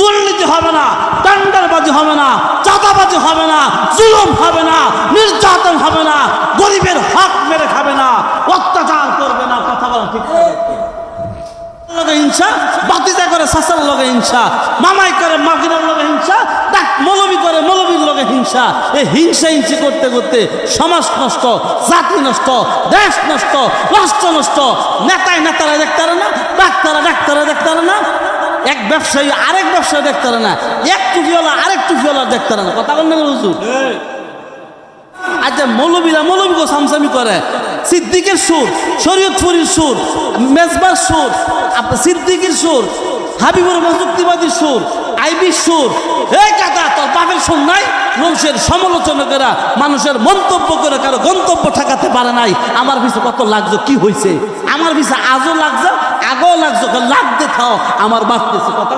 দুর্নীতি হবে না টেন্ডারবাজি হবে না, চাঁদাবাজি হবে না, জুলুম হবে না, নির্যাতন হবে না, গরিবের হক মেরে খাবে না, অত্যাচার করবে না, কথা বলা ঠিক করে মামাই করে হিংসা করে হিংসা। হিংসা হিংসি করতে করতে সমাজ নষ্ট নষ্ট নষ্ট নষ্ট, নেতায় ডাক্তারা ডাক্তারা দেখতে পারে না এক ব্যবসায়ী আরেক ব্যবসায়ী দেখতে পারে না। এক টুপিওয়ালা আরেক টুপিওয়ালা দেখতে পারে না। কথা বলেন হুজুর? আচ্ছা মৌলবীরা মৌলবীকে সামসামি করে। সিদ্দিকের সুর শরীয়তপুরীর সুর মেজবার সুর সিদ্দিকের সুর হাবিবুর মজুক্তিবাদীর সুর আইবির সুর। এই কাকা তোর বাপের সুর নাই? মানুষের সমালোচনা মানুষের মন্তব্য করে কারও গন্তব্য ঠেকাতে পারে নাই। আমার পিছে কত লাগছে কি হয়েছে আমার পিছে আজও লাগছে লাগছে লাগতে থাও আমার বাঁচতেছে। কথা